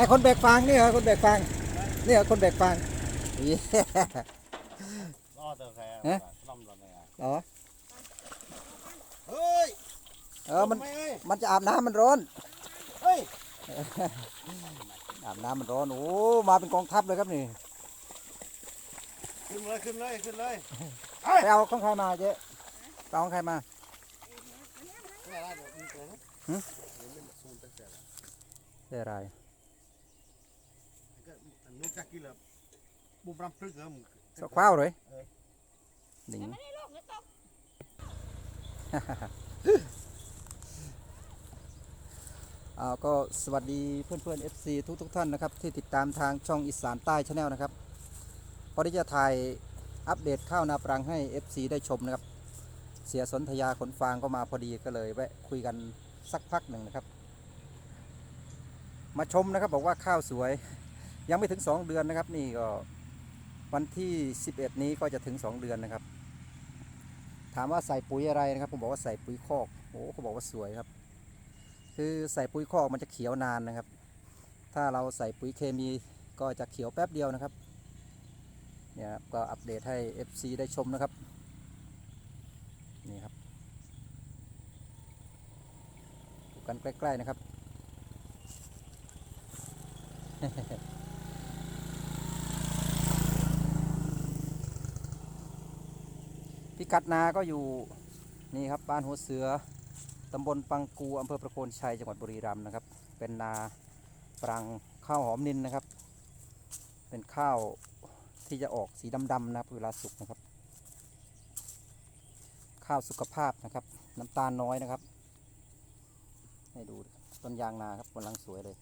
อ้คนแบกฟางนี่เหรอคนแบกฟางนี่เหรอคนแบกฟางเย้รอดเจอแฟนเอ๊ะล่อมรถเลยอะเหรอเฮ้ยเออมันทำไเอ้ยมันจะอาบน้ำมันร้อนเฮ้ยอาบน้ำมันร้อนโอ้มาเป็นกองทัพเลยครับนี่ขึ้นเลยขึ้นเลยขึ้นเลยไปเอาของใครมาเจ๊ไปเอาของใครมานี่อะไรเดี๋ยวมีตัวนะหึเดี๋ยวมันซูมตั้งแต่ละได้อะไรก็อั นูจักกี่ละบุบรำพลึกเหรอมึงสักข้าวเลยเออหนิงไม่ได้ลูกไม่ตกอ่าก็สวัสดีเพื่อนเพื่อนๆ FC ทุกทุกๆท่านนะครับ ที่ติดตามทางช่องอีสานใต้ชาแนลนะครับพอที่จะถ่ายอัปเดตข้าวนาปรังให้ FC ได้ชมนะครับ เสียสนธยาขนฟางก็มาพอดีก็เลยแวะคุยกันสักพักหนึ่งนะครับ มาชมนะครับบอกว่าข้าวสวย ยังไม่ถึง 2 เดือนนะครับ นี่ก็วันที่ 11 นี้ก็จะถึง 2 เดือนนะครับ ถามว่าใส่ปุ๋ยอะไรนะครับ ผมบอกว่าใส่ปุ๋ยคอกโอ้เขาบอกว่าสวยครับ คือใส่ปุ๋ยคอกมันจะเขียวนานนะครับ ถ้าเราใส่ปุ๋ยเคมีก็จะเขียวแป๊บเดียวนะครับเนี่ยครับก็อัปเดตให้ FC ได้ชมนะครับนี่ครับดูกันใกล้ ๆ นะครับ พิกัดนาก็อยู่นี่ครับบ้านหัวเสือตำบลปังกูอำเภอประโคนชัยจังหวัดบุรีรัมย์นะครับ เป็นนาปรังข้าวหอมนินนะครับ เป็นข้าวที่จะออกสีดำๆนะครับเวลาสุกนะครับ ข้าวสุขภาพนะครับ น้ำตาลน้อยนะครับ ให้ดูต้นยางนาครับกำลังสวยเลย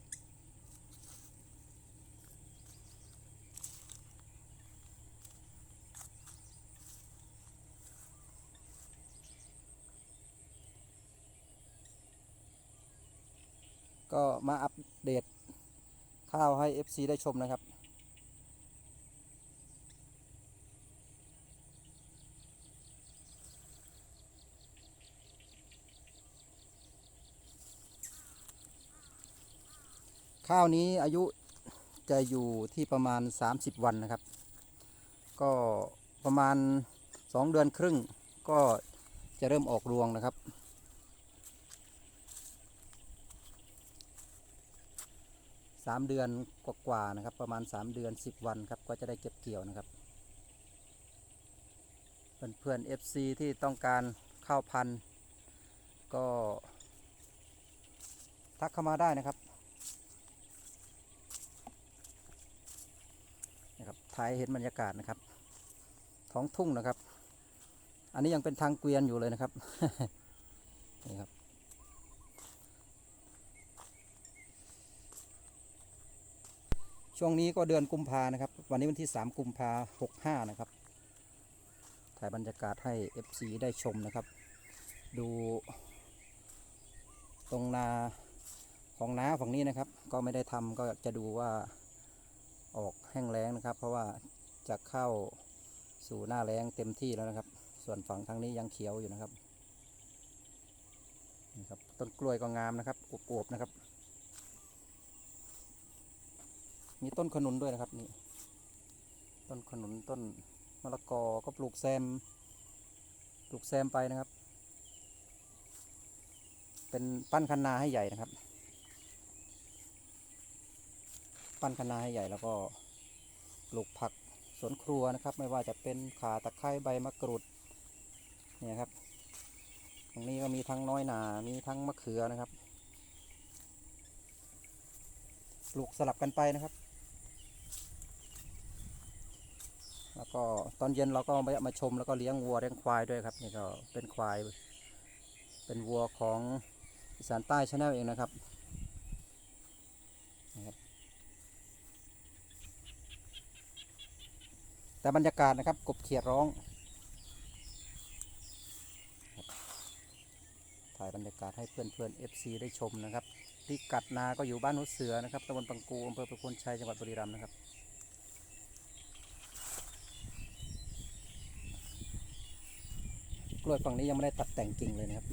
ก็มาอัปเดตข้าวให้ FC ได้ชมนะครับ ข้าวนี้อายุจะอยู่ที่ประมาณ 30 วันนะครับ ก็ประมาณ 2 เดือนครึ่งก็จะเริ่มออกรวงนะครับ สามเดือนกว่าๆนะครับ ประมาณสามเดือนสิบวันครับก็จะได้เก็บเกี่ยวนะครับเพื่อนเพื่อนๆ FC ที่ต้องการข้าวพันธุ์ก็ ทักเข้ามาได้นะครับนะครับถ่ายเห็นบรรยากาศนะครับ ท้องทุ่งนะครับ อันนี้ยังเป็นทางเกวียนอยู่เลยนะครับนี่ครับ ช่วงนี้ก็เดือนกุมภานะครับ วันนี้วันที่ 3 กุมภาหกห้านะครับ ถ่ายบรรยากาศให้ FC ได้ชมนะครับ ดู ตรงนาของน้าฝั่งนี้นะครับ ก็ไม่ได้ทำก็จะดูว่าออกแห้งแล้งนะครับ เพราะว่าจะเข้าสู่หน้าแล้งเต็มที่แล้วนะครับ ส่วนฝั่งทางนี้ยังเขียวอยู่นะครับนี่ครับต้นกล้วยก็งามนะครับอวบๆนะครับ มีต้นขนุนด้วยนะครับนี่ ต้นขนุนต้นมะละกอก็ปลูกแซม ปลูกแซมไปนะครับ เป็นปั้นคันนาให้ใหญ่นะครับ ปั้นคันนาให้ใหญ่แล้วก็ปลูกผักสวนครัวนะครับ ไม่ว่าจะเป็นข่าตะไคร้ใบมะกรูดเนี่ยครับตรงนี้ก็มีทั้งน้อยหนา มีทั้งมะเขือนะครับ ปลูกสลับกันไปนะครับ แล้ว ก็ตอนเย็นเราก็มามาชมแล้วก็เลี้ยงวัวเลี้ยงควายด้วยครับนี่ก็เป็นควาย เป็นวัวของอีสานใต้ชาแนลเองนะครับนะครับ แต่บรรยากาศนะครับกบเขียดร้อง ถ่ายบรรยากาศให้เพื่อนเพื่อนๆ FC ได้ชมนะครับพิกัดนาก็อยู่บ้านหัวเสือนะครับตำบลปังกูอำเภอประโคนชัยจังหวัดบุรีรัมย์นะครับ ล้วยฝั่งนี้ยังไม่ได้ตัดแต่งกิ่งเลยนะครับ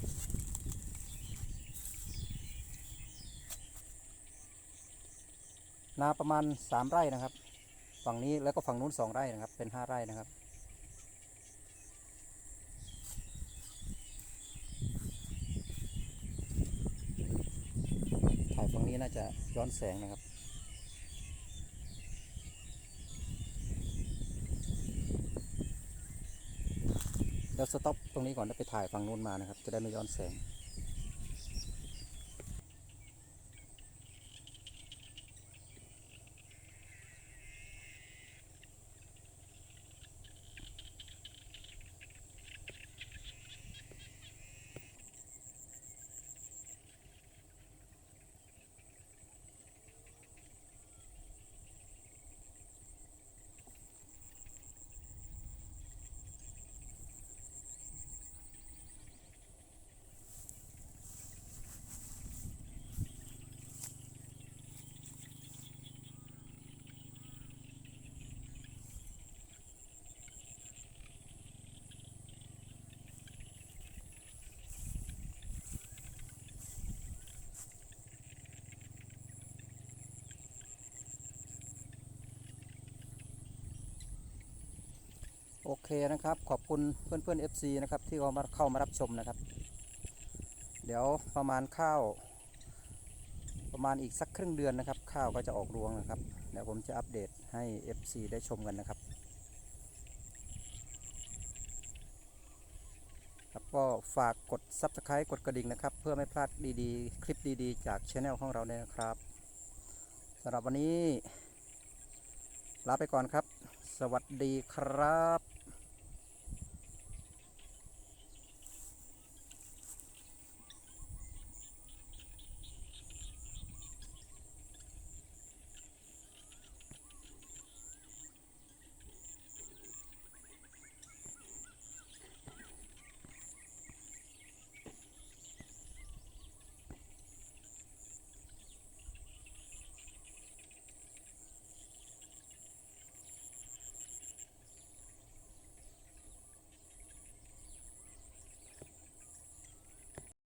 นาประมาณสามไร่นะครับ ฝั่งนี้แล้วก็ฝั่งนู้นสองไร่นะครับ เป็นห้าไร่นะครับถ่ายฝั่งนี้น่าจะย้อนแสงนะครับ เดี๋ยวสต็อปตรงนี้ก่อนแล้วไปถ่ายฝั่งนู้นมานะครับ จะได้ไม่ย้อนแสง โอเคนะครับ ขอบคุณเพื่อนเพื่อนๆ FC นะครับ ที่เขามาเข้ามารับชมนะครับ เดี๋ยวประมาณข้าว ประมาณอีกสักครึ่งเดือนนะครับ ข้าวก็จะออกรวงนะครับ เดี๋ยวผมจะอัปเดตให้ FC ได้ชมกันนะครับครับก็ฝากกด Subscribe กดกระดิ่งนะครับ เพื่อไม่พลาดดีๆ คลิปดีๆ จากช anel ของเราเนี่ยนะครับสำหรับวันนี้ลาไปก่อนครับ สวัสดีครับ